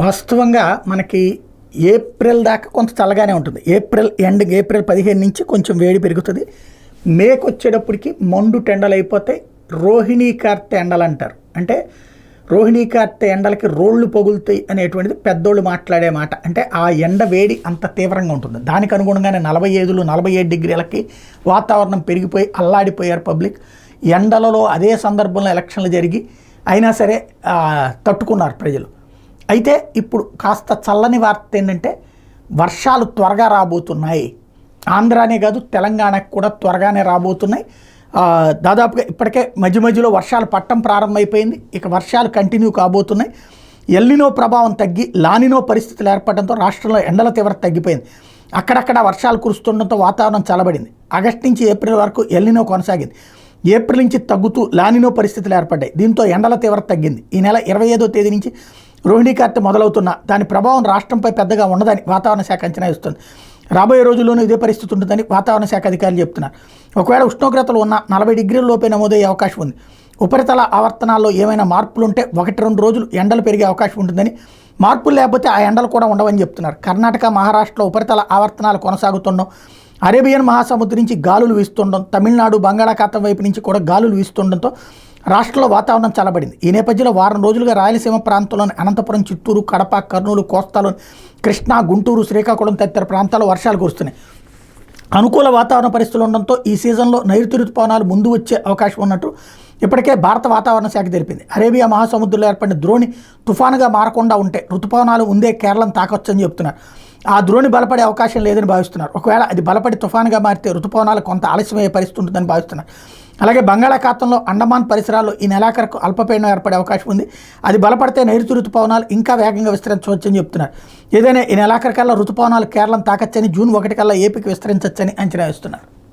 వాస్తవంగా మనకి ఏప్రిల్ దాకా కొంత చల్లగానే ఉంటుంది. ఏప్రిల్ ఎండ్ ఏప్రిల్ పదిహేను నుంచి కొంచెం వేడి పెరుగుతుంది. మేకు వచ్చేటప్పటికి మండు టెండలు అయిపోతాయి. రోహిణీ కార్తె ఎండలు అంటారు. అంటే రోహిణీ కార్తె ఎండలకి రోళ్ళు పగులుతాయి అనేటువంటిది పెద్దోళ్ళు మాట్లాడే మాట. అంటే ఆ ఎండ వేడి అంత తీవ్రంగా ఉంటుంది. దానికి అనుగుణంగానే నలభై ఐదులు నలభై ఏడు డిగ్రీలకి వాతావరణం పెరిగిపోయి అల్లాడిపోయారు పబ్లిక్. ఎండలలో అదే సందర్భంలో ఎలక్షన్లు జరిగి అయినా సరే తట్టుకున్నారు ప్రజలు. అయితే ఇప్పుడు కాస్త చల్లని వార్త ఏంటంటే వర్షాలు త్వరగా రాబోతున్నాయి. ఆంధ్రానే కాదు తెలంగాణకు కూడా త్వరగానే రాబోతున్నాయి. దాదాపుగా ఇప్పటికే మధ్య మధ్యలో వర్షాలు పట్టం ప్రారంభమైపోయింది. ఇక వర్షాలు కంటిన్యూ కాబోతున్నాయి. ఎల్లినో ప్రభావం తగ్గి లానినో పరిస్థితులు ఏర్పడడంతో రాష్ట్రంలో ఎండల తీవ్రత తగ్గిపోయింది. అక్కడక్కడ వర్షాలు కురుస్తుండటంతో వాతావరణం చల్లబడింది. ఆగస్టు నుంచి ఏప్రిల్ వరకు ఎల్లినో కొనసాగింది. ఏప్రిల్ నుంచి తగ్గుతూ లానినో పరిస్థితులు ఏర్పడ్డాయి. దీంతో ఎండల తీవ్రత తగ్గింది. ఈ నెల ఇరవై ఐదో తేదీ నుంచి రోహిణీ కార్ట్ మొదలవుతున్న దాని ప్రభావం రాష్ట్రంపై పెద్దగా ఉండదని వాతావరణ శాఖ అంచనా ఇస్తుంది రాబోయే రోజుల్లోనూ ఇదే పరిస్థితి ఉంటుందని వాతావరణ శాఖ అధికారులు చెప్తున్నారు. ఒకవేళ ఉష్ణోగ్రతలు ఉన్న నలభై డిగ్రీల లోపే నమోదయ్యే అవకాశం ఉంది. ఉపరితల ఆవర్తనాల్లో ఏమైనా మార్పులు ఉంటే ఒకటి రెండు రోజులు ఎండలు పెరిగే అవకాశం ఉంటుందని మార్పులు లేకపోతే ఆ ఎండలు కూడా ఉండవని చెప్తున్నారు. కర్ణాటక మహారాష్ట్రలో ఉపరితల ఆవర్తనాలు కొనసాగుతుండడం అరేబియన్ మహాసముద్రం నుంచి గాలులు వీస్తుండడం తమిళనాడు బంగాళాఖాతం వైపు నుంచి కూడా గాలులు వీస్తుండడంతో రాష్ట్రంలో వాతావరణం చల్లబడింది. ఈ నేపథ్యంలో వారం రోజులుగా రాయలసీమ ప్రాంతంలోని అనంతపురం చిత్తూరు కడప కర్నూలు కోస్తాలోని కృష్ణా గుంటూరు శ్రీకాకుళం తదితర ప్రాంతాల్లో వర్షాలు కురుస్తున్నాయి. అనుకూల వాతావరణ పరిస్థితులు ఉండడంతో ఈ సీజన్లో నైరుతి ఋతుపవనాలు ముందు వచ్చే అవకాశం ఉన్నట్టు ఇప్పటికే భారత వాతావరణ శాఖ తెలిపింది. అరేబియా మహాసముద్రంలో ఏర్పడిన ద్రోణి తుఫానుగా మారకుండా ఉంటే ఋతుపవనాలు ముందే కేరళం తాకొచ్చని చెప్తున్నారు. ఆ ద్రోణి బలపడే అవకాశం లేదని భావిస్తున్నారు. ఒకవేళ అది బలపడి తుఫానుగా మారితే ఋతుపవనాలు కొంత ఆలస్యమయ్యే పరిస్థితి ఉంటుందని భావిస్తున్నారు. అలాగే బంగాళాఖాతంలో అండమాన్ పరిసరాల్లో ఈ నెలాఖరుకు అల్పపీడనం ఏర్పడే అవకాశం ఉంది. అది బలపడితే నైరుతి ఋతుపవనాలు ఇంకా వేగంగా విస్తరించవచ్చని చెప్తున్నారు. ఏదైనా ఈ నెలాఖరు కల్లా ఋతుపవనాలు కేరళం తాకచ్చని జూన్ ఒకటి కల్లా ఏపీకి విస్తరించవచ్చని అంచనా వేస్తున్నారు.